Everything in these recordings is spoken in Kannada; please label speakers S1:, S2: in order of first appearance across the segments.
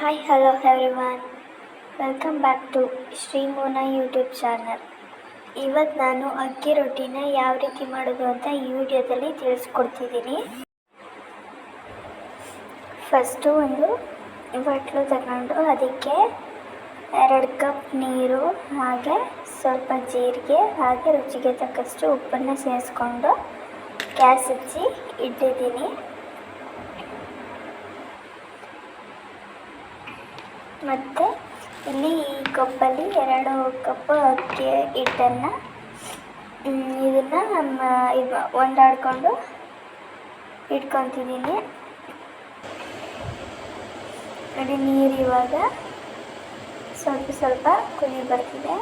S1: Hi hello everyone welcome back to Shri Mona YouTube channel ಇವತ್ತು ನಾನು ಅಕ್ಕಿ ರೊಟ್ಟಿನ ಯಾವ ರೀತಿ ಮಾಡೋದು ಅಂತ ಈ ವಿಡಿಯೋದಲ್ಲಿ ತಿಳಿಸ್ಕೊಡ್ತಿದ್ದೀನಿ. ಫಸ್ಟು ಒಂದು ಬಟ್ಲು ತಗೊಂಡು ಅದಕ್ಕೆ ಎರಡು ಕಪ್ ನೀರು, ಹಾಗೆ ಸ್ವಲ್ಪ ಜೀರಿಗೆ, ಹಾಗೆ ರುಚಿಗೆ ತಕ್ಕಷ್ಟು ಉಪ್ಪನ್ನು ಸೇರಿಸ್ಕೊಂಡು ಗ್ಯಾಸ್ ಹಚ್ಚಿ ಇಟ್ಟಿದ್ದೀನಿ. ಮತ್ತು ಇಲ್ಲಿ ಈ ಕಪ್ಪಲ್ಲಿ ಎರಡು ಕಪ್ ಅಕ್ಕಿ ಹಿಟ್ಟನ್ನು ಇದನ್ನು ನಮ್ಮ ಇದು ಒಂದಾಡ್ಕೊಂಡು ಇಟ್ಕೊತಿದ್ದೀನಿ. ನೋಡಿ ನೀರು ಇವಾಗ ಸ್ವಲ್ಪ ಸ್ವಲ್ಪ ಕುದಿ ಬರ್ತಿದೆ.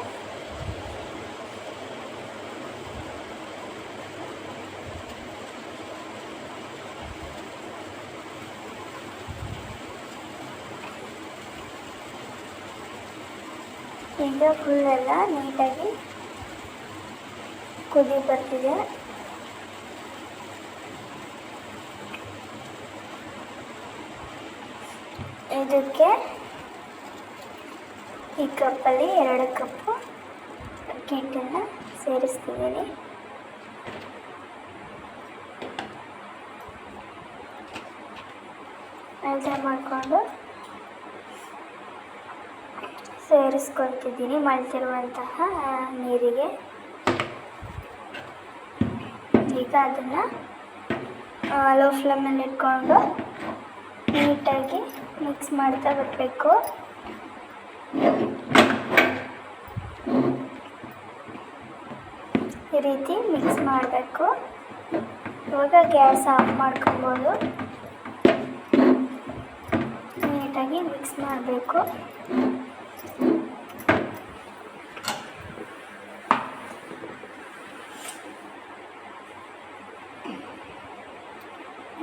S1: ಈಗ ಫುಲ್ಲೆಲ್ಲ ನೀಟಾಗಿ ಕುದಿ ಬರ್ತಿದೆ. ಇದಕ್ಕೆ ಈ ಕಪ್ಪಲ್ಲಿ ಎರಡು ಕಪ್ಪು ಅಕ್ಕಿ ಹಿಟ್ಟನ್ನು ಸೇರಿಸ್ತಿದ್ದೀನಿ ಮಾಡಿಕೊಂಡು ಸೇರಿಸ್ಕೊಳ್ತಿದ್ದೀನಿ ಮಳ್ತಿರುವಂತಹ ನೀರಿಗೆ. ಈಗ ಅದನ್ನು ಲೋ ಫ್ಲೇಮಲ್ಲಿ ಇಟ್ಕೊಂಡು ನೀಟಾಗಿ ಮಿಕ್ಸ್ ಮಾಡ್ತಾ ಬರಬೇಕು. ಈ ರೀತಿ ಮಿಕ್ಸ್ ಮಾಡಬೇಕು. ಇವಾಗ ಗ್ಯಾಸ್ ಆಫ್ ಮಾಡ್ಕೊಬೋದು. ನೀಟಾಗಿ ಮಿಕ್ಸ್ ಮಾಡಬೇಕು.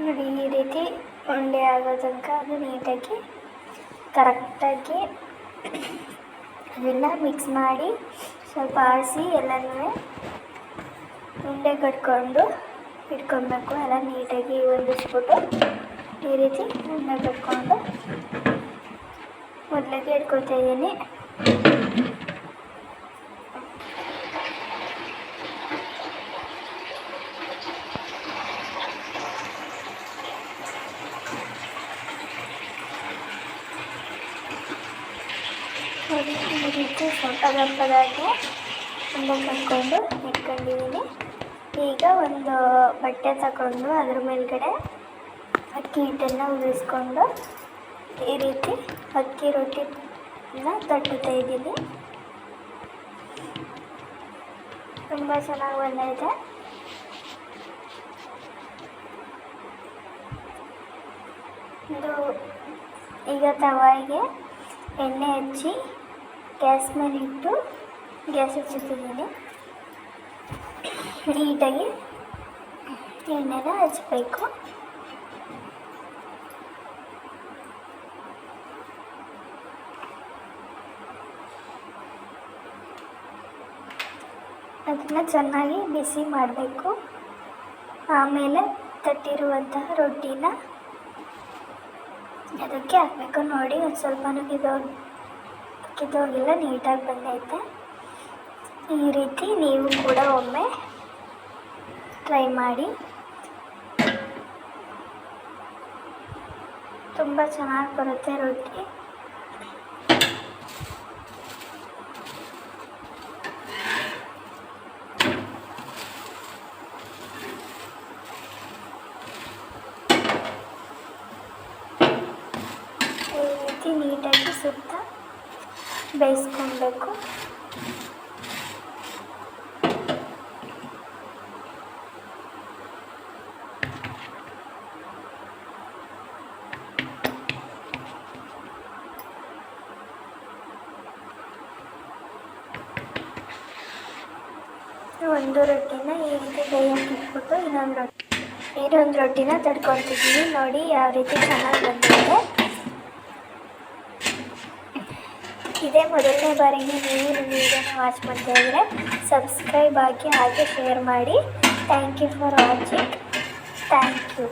S1: ನೋಡಿ, ಈ ರೀತಿ ಉಂಡೆ ಆಗೋ ತನಕ ಅದು ನೀಟಾಗಿ, ಕರೆಕ್ಟಾಗಿ ಅದನ್ನು ಮಿಕ್ಸ್ ಮಾಡಿ ಸ್ವಲ್ಪ ಆರಿಸಿ ಎಲ್ಲನೂ ಉಂಡೆ ಕಟ್ಕೊಂಡು ಇಟ್ಕೊಬೇಕು. ಎಲ್ಲ ನೀಟಾಗಿ ಹೊಂದಿಸ್ಬಿಟ್ಟು ಈ ರೀತಿ ಉಂಡೆ ಕಟ್ಕೊಂಡು ಮೊದಲಿಗೆ ಇಟ್ಕೊತಾ ಇದ್ದೀನಿ. ಸ್ವಲ್ಪ ದಪ್ಪದಾಗಿ ಉಂಡೆ ಕಟ್ಕೊಂಡು ಇಟ್ಕೊಂಡಿದ್ದೀನಿ ಈಗ ಒಂದು ಬಟ್ಟೆ ತಗೊಂಡು ಅದ್ರ ಮೇಲ್ಗಡೆ ಅಕ್ಕಿ ಹಿಟ್ಟನ್ನು ಉಳಿಸ್ಕೊಂಡು ಈ ರೀತಿ ಅಕ್ಕಿ ರೊಟ್ಟಿನ ತಟ್ಟುತ್ತಾ ಇದ್ದೀನಿ. ತುಂಬ ಚೆನ್ನಾಗಿ ಬಂದೈತೆ. ಇದು ಈಗ ತವಾಗೆ ಎಣ್ಣೆ ಹಚ್ಚಿ ಗ್ಯಾಸ್ ಮೇಲೆ ಇಟ್ಟು ಗ್ಯಾಸ್ ಹಚ್ಚುತ್ತಿದ್ದೀನಿ ನೀಟಾಗಿ ಎಣ್ಣೆಲ್ಲ ಹಚ್ಚಬೇಕು ಅದನ್ನು ಚೆನ್ನಾಗಿ ಬಿಸಿ ಮಾಡಬೇಕು. ಆಮೇಲೆ ತಟ್ಟಿರುವಂತಹ ರೊಟ್ಟಿನ ಅದಕ್ಕೆ ಹಾಕಬೇಕು. ನೋಡಿ, ಒಂದು ಸ್ವಲ್ಪನೂ ಕಿದೋಗಿ ಕಿದೋಗಿಲ್ಲ ನೀಟಾಗಿ ಬಂದೈತೆ. ಈ ರೀತಿ ನೀವು ಕೂಡ ಒಮ್ಮೆ ಟ್ರೈ ಮಾಡಿ. ತುಂಬ ಚೆನ್ನಾಗಿ ಬರುತ್ತೆ ರೊಟ್ಟಿ. ಈ ರೀತಿ ನೀಟಾಗಿ ಸುತ್ತ. ಬೇಯಿಸ್ಕೊಳ್ಬೇಕು ಒಂದು ರೊಟ್ಟಿನ ಈ ರೀತಿ ಬೇಯಕ್ಕೆ ಇನ್ನೊಂದು ರೊಟ್ಟಿ ಇನ್ನೊಂದು ರೊಟ್ಟಿನ ತಡ್ಕೊತಿದ್ದೀವಿ ನೋಡಿ, ಯಾವ ರೀತಿ ಚೆನ್ನಾಗಿ ಬಂದಿದೆ. ಇದೇ ಮೊದಲನೇ ಬಾರಿಗೆ ನೀವು ನನ್ನ ವೀಡಿಯೋನ ವಾಚ್ ಮಾಡ್ತಾ ಇದ್ದರೆ ಸಬ್ಸ್ಕ್ರೈಬ್ ಆಗಿ ಹಾಗೆ ಶೇರ್ ಮಾಡಿ. Thank you for watching thank you